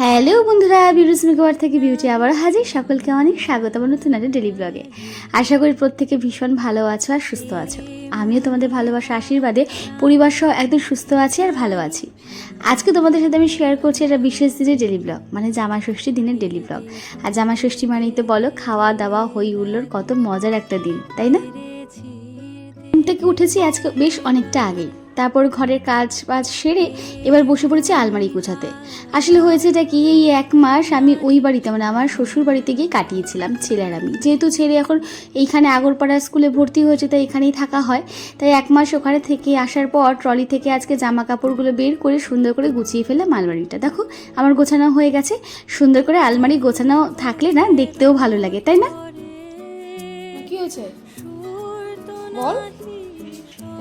Hello বন্ধুরা beauty makeover থেকে beauty আবার হাজির। সকলকে অনেক স্বাগত আমার নতুন একটা ডেলি ব্লগে আশা করি প্রত্যেকে ভীষণ ভালো আছো আর সুস্থ আছো। আমিও তোমাদের ভালোবাসা, আশীর্বাদে পরিবার সহ একদম সুস্থ আছি আর ভালো আছি। আজকে তোমাদের সাথে আমি শেয়ার করছি একটা বিশেষ দিনের ডেলি ব্লগ মানে জামা ষষ্ঠী দিনের ডেলি ব্লগ আর জামা ষষ্ঠী মানেই তো বলো, খাওয়া দাওয়া, হই হুল্লোর কত মজার একটা দিন, তাই না? থেকে উঠেছি আজকে বেশ অনেকটা আগেই। তারপর ঘরের কাজ বাজ সেরে এবার বসে পড়েছি আলমারি গোছাতে। আসলে হয়েছে এটা কি, এই এক মাস আমি ওই বাড়িতে মানে আমার শ্বশুর বাড়িতে গিয়ে কাটিয়েছিলাম ছেলের আমি। যেহেতু ছেলে এখন এইখানে আগরপাড়া স্কুলে ভর্তি হয়েছে, তাই এখানেই থাকা হয়। তাই এক মাস ওখানে থেকে আসার পর ট্রলি থেকে আজকে জামা কাপড়গুলো বের করে সুন্দর করে গুছিয়ে ফেললাম আলমারিটা। দেখো, আমার গোছানো হয়ে গেছে। সুন্দর করে আলমারি গোছানো থাকলে না দেখতেও ভালো লাগে, তাই না? কি হয়েছে? বল।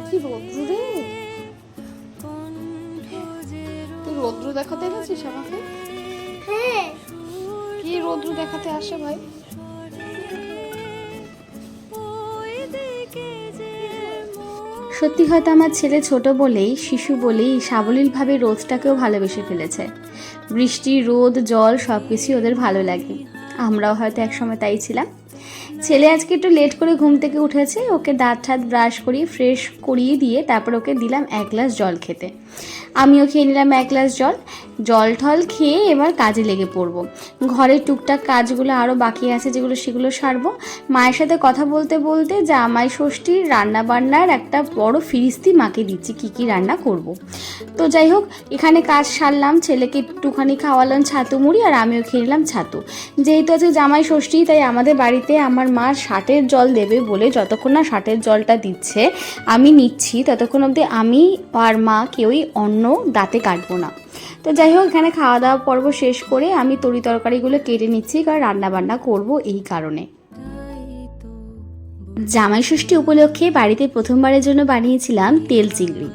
কি রৌদ্র রৌদ্র দেখাতে গেছিস আমাকে? হ্যাঁ। কি রৌদ্র দেখাতে আসে ভাই? সত্যি হয়তো আমার ছেলে ছোট বলেই শিশু বলেই সাবলীলভাবে রোদটাকেও ভালোবেসে ফেলেছে। বৃষ্টি রোদ জল সব কিছুই ওদের ভালো লাগে। আমরাও হয়তো একসময় তাই ছিলাম। ছেলে আজকে একটু লেট করে ঘুম থেকে উঠেছে ওকে দাঁত ঠাত ব্রাশ করিয়ে ফ্রেশ করিয়ে দিয়ে তারপর ওকে দিলাম এক গ্লাস জল খেতে। আমিও খেয়ে নিলাম এক গ্লাস জল। জল ঠল খেয়ে এবার কাজে লেগে পড়ব। ঘরের টুকটাক কাজগুলো আরও বাকি আছে যেগুলো সেগুলো সারবো। মায়ের সাথে কথা বলতে বলতে জামাই ষষ্ঠীর রান্না বান্নার একটা বড় ফিরিস্তি মাকে দিচ্ছি, কি কি রান্না করব। তো যাই হোক, এখানে কাজ সারলাম, ছেলেকে একটুখানি খাওয়ালাম ছাতু মুড়ি আর আমিও খেয়ে নিলাম ছাতু। যেহেতু আজকে জামাই ষষ্ঠী, তাই আমাদের বাড়িতে আমার মা ষাটের জল দেবে বলে যতক্ষণ না ষাটের জলটা দিচ্ছে, আমি নিচ্ছি, ততক্ষণ অবধি আমি আর মা কেউই অন্য দাঁতে কাটবো না। তো যাই হোক, এখানে খাওয়া দাওয়া পর্ব শেষ করে আমি তরি তরকারিগুলো কেটে নিচ্ছি, কারণ রান্নাবান্না করব এই কারণে। জামাই ষষ্ঠী উপলক্ষে বাড়িতে প্রথমবারের জন্য বানিয়েছিলাম তেল চিংড়ি।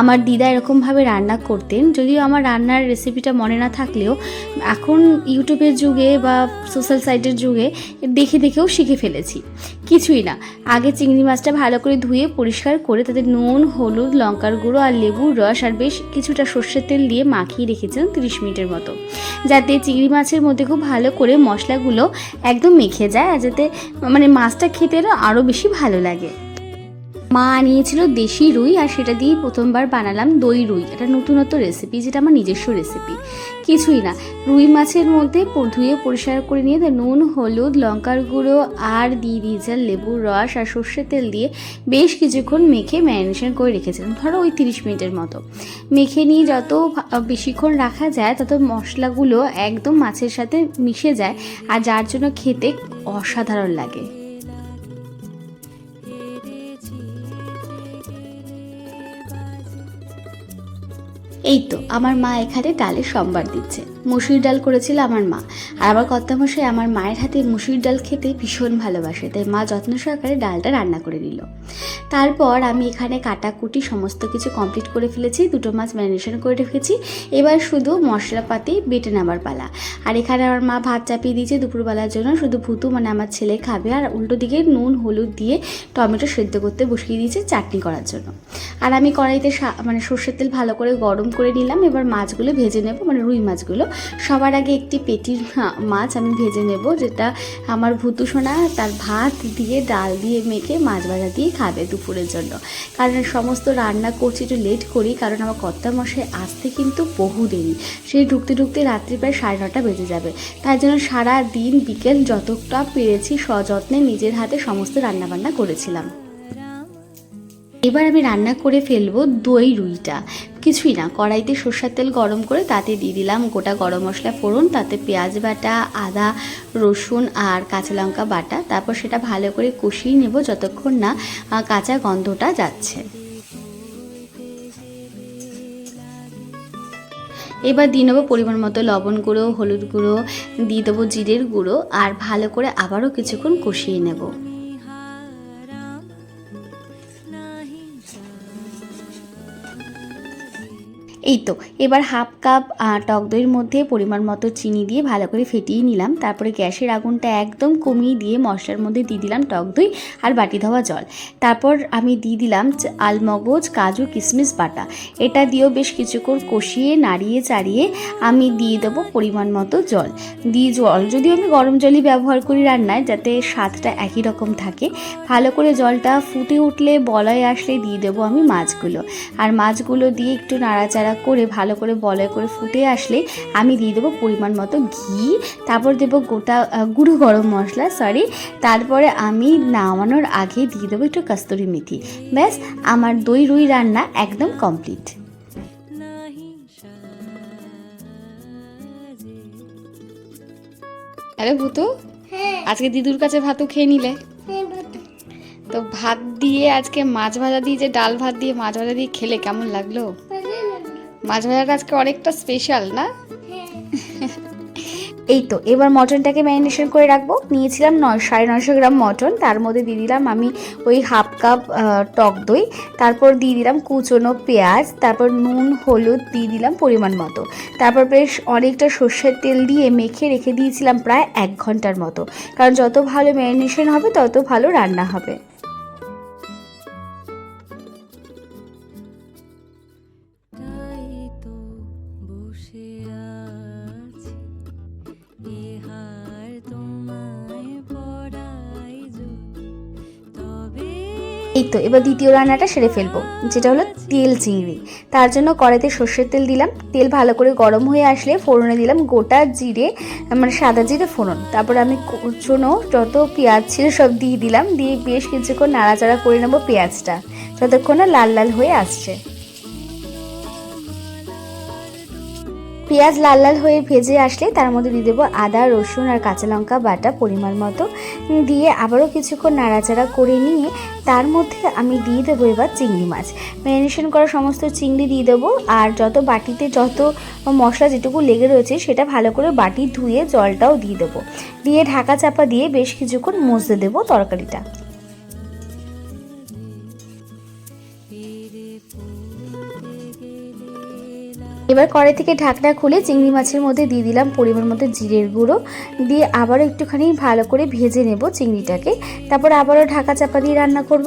আমার দিদা এরকমভাবে রান্না করতেন, যদিও আমার রান্নার রেসিপিটা মনে না থাকলেও এখন ইউটিউবের যুগে বা সোশ্যাল সাইটের যুগে দেখে দেখেও শিখে ফেলেছি। কিছুই না, আগে চিংড়ি মাছটা ভালো করে ধুয়ে পরিষ্কার করে তাতে নুন, হলুদ, লঙ্কার গুঁড়ো আর লেবুর রস আর বেশ কিছুটা সর্ষের তেল দিয়ে মাখিয়ে রেখেছিলাম তিরিশ মিনিটের মতো। যাতে চিংড়ি মাছের মধ্যে খুব ভালো করে মশলাগুলো একদম মেখে যায় আর যাতে মানে মাছটা খেতে আরও বেশি ভালো লাগে। মা আনিয়েছিল দেশি রুই আর সেটা দিয়েই প্রথমবার বানালাম দই রুই। এটা নতুনত্ব রেসিপি যেটা আমার নিজস্ব রেসিপি কিছুই না। রুই মাছের মধ্যে ধুয়ে পরিষ্কার করে নিয়ে নুন, হলুদ, লঙ্কার গুঁড়ো আর দিয়ে দিয়েছিলাম লেবুর রস আর সর্ষের তেল দিয়ে বেশ কিছুক্ষণ মেখে ম্যারিনেশন করে রেখেছিলাম। ধরো ওই তিরিশ মিনিটের মতো। মেখে নিয়ে যত বেশিক্ষণ রাখা যায়, তত মশলাগুলো একদম মাছের সাথে মিশে যায় আর যার জন্য খেতে অসাধারণ লাগে। এই তো, আমার মা এখানে ডালের সম্বার দিচ্ছে। মুসুর ডাল করেছিল আমার মা। আর আমার কর্তামশাই আমার মায়ের হাতে মুসুর ডাল খেতে ভীষণ ভালোবাসে, তাই মা যত্ন সহকারে ডালটা রান্না করে দিল তারপর আমি এখানে কাটাকুটি সমস্ত কিছু কমপ্লিট করে ফেলেছি, দুটো মাছ ম্যারিনেশন করে রেখেছি। এবার শুধু মশলাপাতি বেটে নেবার পালা। আর এখানে আমার মা ভাত চাপিয়ে দিয়েছে দুপুরবেলার জন্য, শুধু ভুতু মানে আমার ছেলে খাবে আর উল্টো দিকে নুন, হলুদ দিয়ে টমেটো সেদ্ধ করতে বসিয়ে দিয়েছে চাটনি করার জন্য। আর আমি কড়াইতে মানে সর্ষের তেল ভালো করে গরম করে নিলাম, এবার মাছগুলো ভেজে নেব মানে রুই মাছগুলো। সবার আগে একটি পেটির মা- মাছ আমি ভেজে নেব, যেটা আমার ভুতু সোনা তার ভাত দিয়ে ডাল দিয়ে মেখে মাছ ভাজা দিয়ে খাবে দুপুরের জন্য। কারণ সমস্ত রান্না করছি, একটু লেট করি, কারণ আমার কর্তা মশাই আসতে কিন্তু বহু দেরি সেই ঢুকতে ঢুকতে রাত্রি প্রায় সাড়ে নটা বেজে যাবে। তাই জন্য সারা দিন বিকেল যতটা পেরেছি সযত্নে নিজের হাতে সমস্ত রান্নাবান্না করেছিলাম। এবার আমি রান্না করে ফেলব দই রুইটা। কিছুই না, কড়াইতে সর্ষের তেল গরম করে তাতে দিয়ে দিলাম গোটা গরম মশলা ফোড়ন, তাতে পেঁয়াজ বাটা, আদা, রসুন আর কাঁচা লঙ্কা বাটা। তারপর সেটা ভালো করে কষিয়ে নেব যতক্ষণ না কাঁচা গন্ধটা যাচ্ছে। এবার দিয়ে নেব পরিমাণ মতো লবণ গুঁড়ো, হলুদ গুঁড়ো, দিয়ে দেবো জিরের গুঁড়ো আর ভালো করে আবারও কিছুক্ষণ কষিয়ে নেব। এই তো, এবার হাফ কাপ টক দইয়ের মধ্যে পরিমাণ মতো চিনি দিয়ে ভালো করে ফেটিয়ে নিলাম। তারপরে গ্যাসের আগুনটা একদম কমিয়ে দিয়ে মশলার মধ্যে দিয়ে দিলাম টক দই আর বাটি ধোয়া জল। তারপর আমি দিয়ে দিলাম আলমগজ, কাজু কিশমিশ বাটা। এটা দিয়েও বেশ কিছুক্ষণ কষিয়ে, নাড়িয়ে, চাড়িয়ে আমি দিয়ে দেবো পরিমাণ মতো জল। দিয়ে জল যদিও আমি গরম জলই ব্যবহার করি রান্নায়, যাতে স্বাদটা একই রকম থাকে। ভালো করে জলটা ফুটে উঠলে, বলয় আসলে দিয়ে দেবো আমি মাছগুলো। আর মাছগুলো দিয়ে একটু নাড়াচাড়া করে ভালো করে বলয় করে ফুটে আসলে আমি দিয়ে দেবো পরিমাণ মতো ঘি তারপর দেবো গোটা গুঁড়ো গরম মশলা সরি তারপরে আমি নামানোর আগে দিয়ে দেবো একটু কস্তুরি মেথি। ব্যাস আমার দই রুই রান্না একদম কমপ্লিট আরে ভূতু? আজকে দিদুর কাছে ভাতও খেয়ে নিলে? তো ভাত দিয়ে আজকে মাছ ভাজা দিয়ে যে ডাল ভাত দিয়ে মাছ ভাজা দিয়ে খেলে কেমন লাগল? মাছ ভাজাটা আজকে অনেকটা স্পেশাল না? এই তো, এবার মটনটাকে ম্যারিনেশন করে রাখব। নিয়েছিলাম নয়, সাড়ে নশো গ্রাম মটন। তার মধ্যে দিয়ে দিলাম আমি ওই হাফ কাপ টক দই। তারপর দিয়ে দিলাম কুচনো পেঁয়াজ। তারপর নুন, হলুদ দিয়ে দিলাম পরিমাণ মতো। তারপর বেশ অনেকটা সর্ষের তেল দিয়ে মেখে রেখে দিয়েছিলাম প্রায় এক ঘণ্টার মতো। কারণ যত ভালো ম্যারিনেশন হবে, তত ভালো রান্না হবে। তো এবার দ্বিতীয় রান্নাটা সেরে ফেলব, যেটা হলো তেল চিংড়ি। তার জন্য কড়াইতে সর্ষের তেল দিলাম। তেল ভালো করে গরম হয়ে আসলে ফোড়নে দিলাম গোটা জিরে মানে সাদা জিরে ফোড়ন। তারপর আমি কুচনো যত পেঁয়াজ ছিল সব দিয়ে দিলাম, দিয়ে বেশ কিছুক্ষণ নাড়াচাড়া করে নেব পেঁয়াজটা, যতক্ষণ না লাল লাল হয়ে আসছে। পেঁয়াজ লাল লাল হয়ে ভেজে আসলে তার মধ্যে দিয়ে দেবো আদা, রসুন আর কাঁচা লঙ্কা বাটা পরিমাণ মতো। দিয়ে আবারও কিছুক্ষণ নাড়াচাড়া করে নিয়ে তার মধ্যে আমি দিয়ে দেবো এবার চিংড়ি মাছ। ম্যারিনেশন করা সমস্ত চিংড়ি দিয়ে দেবো আর যত বাটিতে যত মশলা যেটুকু লেগে রয়েছে সেটা ভালো করে বাটি ধুয়ে জলটাও দিয়ে দেবো। দিয়ে ঢাকা চাপা দিয়ে বেশ কিছুক্ষণ মজতে দেবো তরকারিটা। এবার কড়াই থেকে ঢাকনা খুলে চিংড়ি মাছের মধ্যে দিয়ে দিলাম পরিমাণ মতো জিরের গুঁড়ো। দিয়ে আবারও একটুখানি ভালো করে ভেজে নেব চিংড়িটাকে। তারপর আবারও ঢাকা চাপা দিয়ে রান্না করব।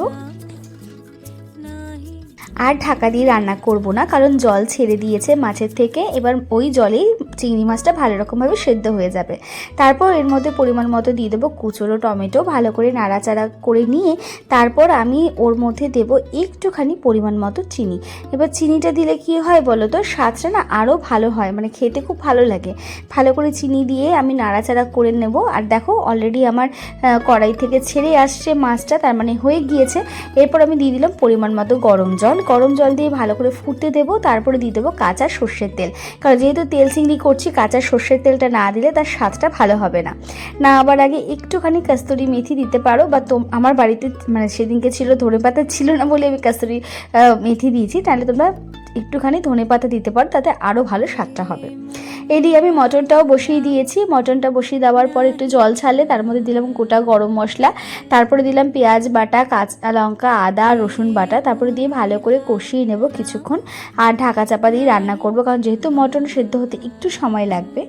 আর ঢাকা দিয়ে রান্না করব না, কারণ জল ছেড়ে দিয়েছে মাছের থেকে। এবার ওই জলেই চিংড়ি মাছটা ভালো রকমভাবে সেদ্ধ হয়ে যাবে। তারপর এর মধ্যে পরিমাণ মতো দিয়ে দেবো কুচোরো টমেটো, ভালো করে নাড়াচাড়া করে নিয়ে তারপর আমি ওর মধ্যে দেব একটুখানি পরিমাণ মতো চিনি। এবার চিনিটা দিলে কি হয় বলো তো? স্বাদটা না আরও ভালো হয় মানে খেতে খুব ভালো লাগে। ভালো করে চিনি দিয়ে আমি নাড়াচাড়া করে নেব। আর দেখো অলরেডি আমার কড়াই থেকে ছেড়ে আসছে মাছটা, তার মানে হয়ে গিয়েছে। এরপর আমি দিয়ে দিলাম পরিমাণ মতো গরম জল। গরম জল দিয়ে ভালো করে ফুটতে দেবো, তারপরে দিয়ে দেবো কাঁচা সর্ষের তেল। কারণ যেহেতু তেল চিংড়ি করছি, কাঁচা সর্ষের তেলটা না দিলে তার স্বাদটা ভালো হবে না। না আবার আগে একটুখানি কাস্তুরি মেথি দিতে পারো, বা তোম, আমার বাড়িতে মানে সেদিনকে ছিল ধনে পাতা ছিল না বলে আমি কাস্তুরি মেথি দিয়েছি, তাহলে তোমরা একটুখানি ধনে পাতা দিতে পার, তাতে আরও ভালো স্বাদটা হবে। এদিকে আমি মটনটাও বসিয়ে দিয়েছি। মটনটা বসিয়ে দেওয়ার পর একটু জল ছালে তার মধ্যে দিলাম গোটা গরম মশলা। তারপরে দিলাম পেঁয়াজ বাটা, কাঁচা লঙ্কা, আদা, রসুন বাটা। তারপরে দিয়ে ভালো করে কষিয়ে নেব কিছুক্ষণ। আর ঢাকা চাপা দিয়ে রান্না করব, কারণ যেহেতু মটন সেদ্ধ হতে একটু সময় লাগবে।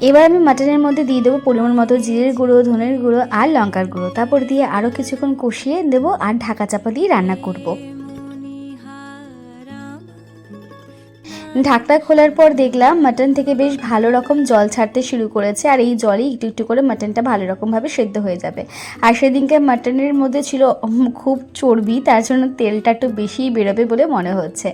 এবার আমি মাটনের মধ্যে দিয়ে দেবো পরিমাণ মতো জিরের গুঁড়ো, ধনের গুঁড়ো আর লঙ্কার গুঁড়ো। তারপর দিয়ে আরও কিছুক্ষণ কষিয়ে দেবো আর ঢাকা চাপা দিয়ে রান্না করব। ঢাকটা খোলার পর দেখলাম মাটন থেকে বেশ ভালো রকম জল ছাড়তে শুরু করেছে, আর এই জলেই একটু একটু করে মাটনটা ভালো রকমভাবে সেদ্ধ হয়ে যাবে। আর সেদিনকে মাটনের মধ্যে ছিল খুব চর্বি, তার জন্য তেলটা একটু বেশিই বেরোবে বলে মনে হচ্ছে।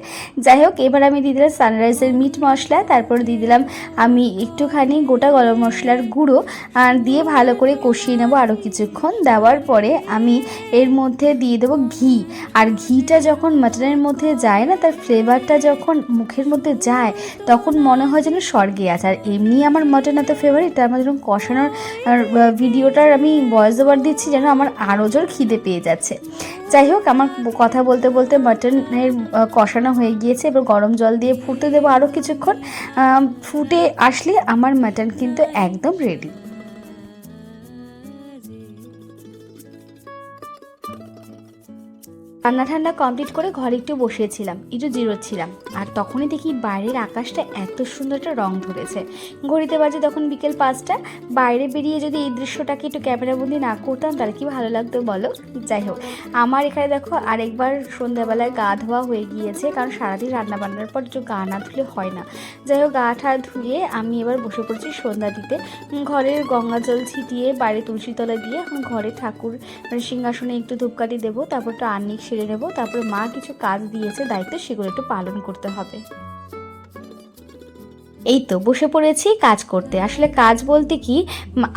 যাই হোক, এবার আমি দিয়ে দিলাম সানরাইজের মিট মশলা, তারপর দিয়ে দিলাম আমি একটুখানি গোটা গরম মশলার গুঁড়ো, আর দিয়ে ভালো করে কষিয়ে নেব আরও কিছুক্ষণ। দেওয়ার পরে আমি এর মধ্যে দিয়ে দেবো ঘি। আর ঘিটা যখন মাটনের মধ্যে যায় না, তার ফ্লেভারটা যখন মুখের মধ্যে যায়, তখন মনে হয় যেন স্বর্গে আছে। আর এমনি আমার মটন এত ফেভারিট তার মধ্যে কষানোর ভিডিওটার আমি বয়স ওভার দিচ্ছি যেন আমার আরও জোর খিদে পেয়ে যাচ্ছে। যাই হোক, আমার কথা বলতে বলতে মাটনের কষানো হয়ে গিয়েছে, এবার গরম জল দিয়ে ফুটতে দেবো আরও কিছুক্ষণ। ফুটে আসলে আমার মাটন কিন্তু একদম রেডি রান্না ঠান্ডা কমপ্লিট করে ঘরে একটু বসিয়েছিলাম, একটু জিরোচ্ছিলাম। আর তখনই দেখি বাইরের আকাশটা এত সুন্দর একটা রং ধরেছে। ঘড়িতে বাজে তখন বিকেল পাঁচটা, বাইরে বেরিয়ে যদি এই দৃশ্যটাকে একটু ক্যামেরাবন্দি না করতাম, তাহলে কি ভালো লাগতো বলো? যাই হোক, আমার এখানে দেখো আরেকবার সন্ধ্যাবেলায় গা ধোয়া হয়ে গিয়েছে, কারণ সারাদিন রান্না বান্নার পর একটু গা না ধুলে হয় না। যাই হোক, গা ঠা ধুয়ে আমি এবার বসে পড়ছি সন্ধ্যা দিতে। ঘরের গঙ্গা জল ছিটিয়ে বাইরে তুলসী তলা দিয়ে এখন ঘরে ঠাকুর মানে সিংহাসনে একটু ধূপকাঠি দেবো, তারপর একটু আর্নিক সেরে নেব। তারপরে মা কিছু কাজ দিয়েছে দায়িত্ব সেগুলো একটু পালন করতে হবে। এই তো, বসে পড়েছি, কাজ করতে। আসলে কাজ বলতে কি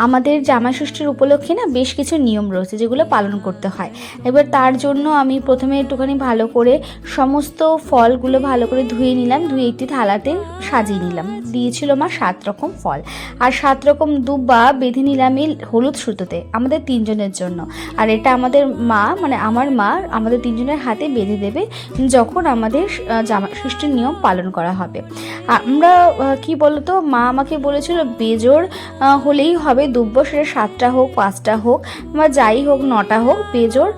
আমাদের জামাই ষষ্ঠীর উপলক্ষে না বেশ কিছু নিয়ম রয়েছে যেগুলো পালন করতে হয়। এবার তার জন্য আমি প্রথমে একটুখানি ভালো করে সমস্ত ফলগুলো ভালো করে ধুয়ে নিলাম, ধুয়ে একটি থালাতে সাজিয়ে নিলাম। দিয়েছিল মা সাত রকম ফল। আর সাত রকম দুব্বা বেঁধে নিলাম এই হলুদ সুতোতে, আমাদের তিনজনের জন্য। আর এটা আমাদের মা মানে আমার মা, আমাদের তিনজনের হাতে বেঁধে দেবে যখন আমাদের জামা ষষ্ঠীর নিয়ম পালন করা হবে। আমরা কি বলতো? মা আমাকে বলেছিল বেজোর হলেই হবে, দুব্ব সেটা সাতটা হোক, পাঁচটা হোক, বা যাই হোক, নটা হোক বেজোর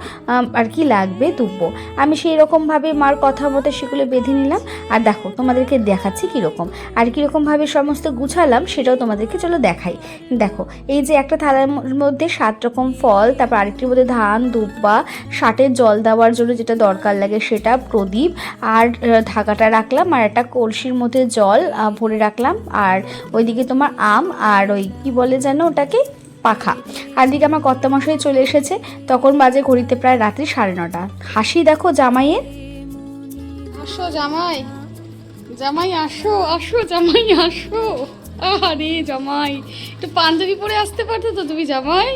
আর কি লাগবে, দুব্ব। আমি সেই রকমভাবে মার কথা মতো সেগুলো বেঁধে নিলাম। আর দেখো, তোমাদেরকে দেখাচ্ছি কীরকম। আর কীরকমভাবে সমস্ত গুছালাম, সেটাও তোমাদেরকে চলো দেখাই। দেখো, এই যে একটা থালার মধ্যে সাত রকম ফল, তারপর আরেকটির মধ্যে ধান, দুব্বা ষাটের জল দেওয়ার জন্য যেটা দরকার লাগে সেটা, প্রদীপ, আর ঢাকাটা রাখলাম, আর একটা কলসির মধ্যে জল ভরে রাখলাম। আর ওইদিকে তোমার আম আর ওই কি বলে যেন ওটাকে? পাখা। আর দিকে আমার কর্তামশাই চলে এসেছে। তখন বাজে ঘড়িতে প্রায় রাত্রি সাড়ে নটা। হাসি দেখো জামাইয়ের। আসো জামাই। জামাই আসো আসো জামাই আসো। আরে জামাই। একটু পাঞ্জাবি পরে আসতে পারতো তো তুমি জামাই?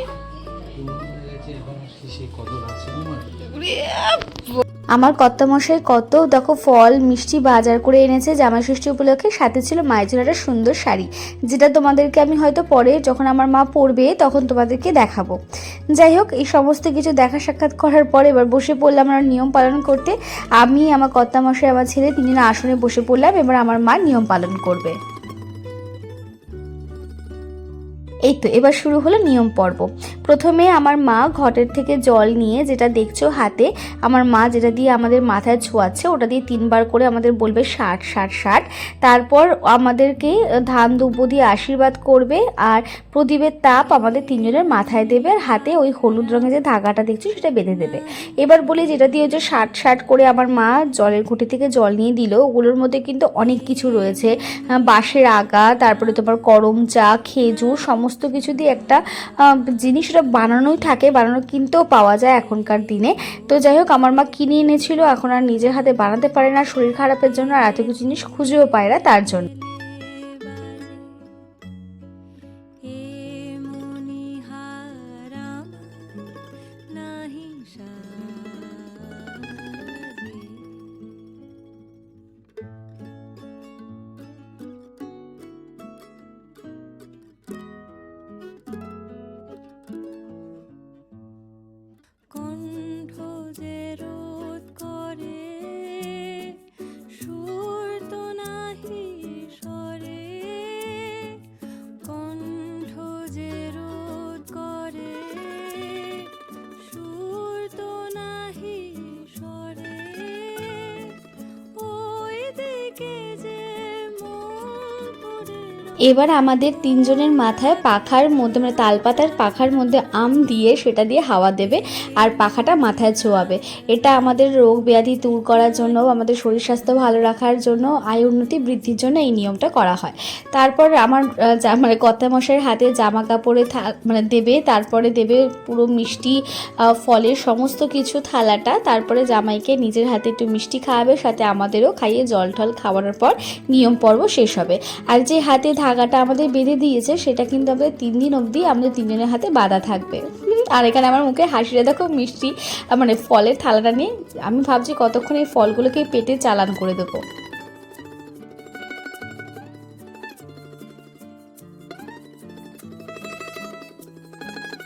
আমার কর্তামশাই কত দেখো ফল, মিষ্টি বাজার করে এনেছে জামাই ষষ্ঠী উপলক্ষে। সাথে ছিল মায়ের জন্য একটা সুন্দর শাড়ি, যেটা তোমাদেরকে আমি হয়তো পরে যখন আমার মা পরবে তখন তোমাদেরকে দেখাবো। যাই হোক, এই সমস্ত কিছু দেখা সাক্ষাৎ করার পর এবার বসে পড়লাম আমার নিয়ম পালন করতে। আমি, আমার কর্তামশাই, আমার ছেলে তিনজনে আসনে বসে পড়লাম, এবার আমার মা নিয়ম পালন করবে। এই তো, এবার শুরু হলো নিয়ম পর্ব। প্রথমে আমার মা ঘটের থেকে জল নিয়ে যেটা দেখছ হাতে, আমার মা যেটা দিয়ে আমাদের মাথায় ছোঁয়াচ্ছে, ওটা দিয়ে তিনবার করে আমাদের বলবে ষাট ষাট ষাট। তারপর আমাদেরকে ধান দুব্ব দিয়ে আশীর্বাদ করবে আর প্রদীপের তাপ আমাদের তিনজনের মাথায় দেবে আর হাতে ওই হলুদ রঙের যে ধাগাটা দেখছ সেটা বেঁধে দেবে। এবার বলি যেটা দিয়ে ওই যে ষাট ষাট করে আমার মা জলের ঘুঁটি থেকে জল নিয়ে দিল, ওগুলোর মধ্যে কিন্তু অনেক কিছু রয়েছে। বাঁশের আগা, তারপরে তোমার করম চা খেজুর, সমস্ত কিছু দিয়ে একটা জিনিস ওটা বানানোই থাকে, বানানো কিনতেও পাওয়া যায় এখনকার দিনে। তো যাই হোক, আমার মা কিনে এনেছিল, এখন আর নিজের হাতে বানাতে পারে না, শরীর খারাপের জন্য আর এত কিছু জিনিস খুঁজেও পায় না তার জন্য। এবার আমাদের তিনজনের মাথায় পাখার মধ্যে মানে তালপাতার পাখার মধ্যে আম দিয়ে সেটা দিয়ে হাওয়া দেবে আর পাখাটা মাথায় ছোঁয়াবে। এটা আমাদের রোগ ব্যাধি দূর করার জন্য, আমাদের শরীর স্বাস্থ্য ভালো রাখার জন্য, আয় উন্নতি বৃদ্ধির জন্য এই নিয়মটা করা হয়। তারপর আমার মানে কর্তামশাইয়ের হাতে জামা কাপড়ে মানে দেবে, তারপরে দেবে পুরো মিষ্টি ফলের সমস্ত কিছু থালাটা, তারপরে জামাইকে নিজের হাতে একটু মিষ্টি খাওয়াবে, সাথে আমাদেরও খাইয়ে জল টল খাওয়ানোর পর নিয়ম পর্ব শেষ হবে। আর যে হাতে ধাগাটা আমাদের বেঁধে দিয়েছে, সেটা কিন্তু আমাদের তিন দিন অবধি আমাদের তিনজনের হাতে বাঁধা থাকবে। আর এখানে আমার মুখে হাসিটা দেখো, মিষ্টি মানে ফলের থালাটা নিয়ে। আমি ভাবছি কতক্ষণ এই ফলগুলোকে পেটে চালান করে দেবো।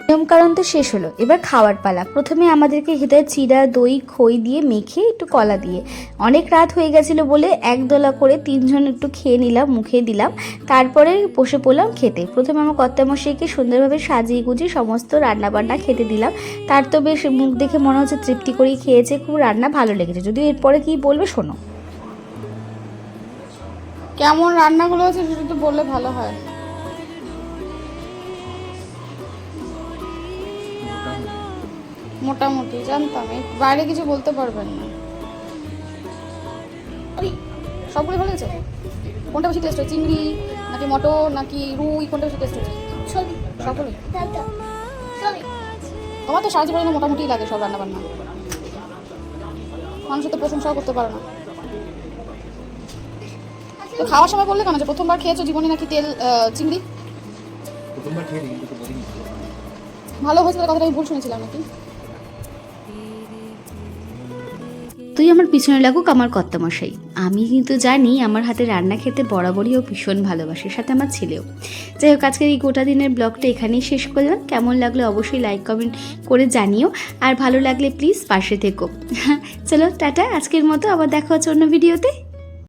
নিয়মকানুন তো শেষ হলো। এবার খাওয়ার পালা। প্রথমে আমাদেরকে হয় চিড়া দই, খই দিয়ে মেখে একটু কলা দিয়ে। অনেক রাত হয়ে গেছিল বলে একদলা করে তিনজন একটু খেয়ে নিলাম, মুখে দিলাম। তারপরে বসে পড়লাম খেতে। প্রথমে আমার কর্তামশাইকে সুন্দরভাবে সাজিয়ে গুজিয়ে সমস্ত রান্নাবান্না খেতে দিলাম। তার তো বেশ মুখ দেখে মনে হচ্ছে তৃপ্তি করেই খেয়েছে, খুব রান্না ভালো লেগেছে। যদিও এরপরে কি বলবে, শোনো। কেমন রান্নাগুলো আছে সেটা তো বললে ভালো হয়। মোটামুটি জানতাম। এই বাইরে কিছু বলতে পারবেন না। সবগুলো ভালো আছে কোনটা বেশি টেস্ট হয় চিংড়ি নাকি মটর নাকি রুই? কোনটা বেশি টেস্ট হচ্ছে সবগুলো তোমার তো সাহায্য করে মোটামুটি লাগে সব রান্না বান্না মানুষের তো প্রশংসাও করতে পারো না। তো খাওয়ার সময় বললে কেন যে প্রথমবার খেয়েছো জীবনে নাকি তেল চিংড়ি? ভালো হয়েছে তার কথাটা আমি ভুল শুনেছিলাম নাকি? তুই আমার পিছনে লাগুক আমার কর্তামশাই। আমি কিন্তু জানি আমার হাতে রান্না খেতে বরাবরই ও ভীষণ ভালোবাসে, সাথে আমার ছেলেও। যাই হোক, আজকের এই গোটা দিনের ব্লগটা এখানেই শেষ করলাম। কেমন লাগল অবশ্যই লাইক কমেন্ট করে জানিও। আর ভালো লাগলে প্লিজ পাশে থেকো। চলো, টাটা। আজকের মতো আবার দেখা হচ্ছে অন্য ভিডিওতে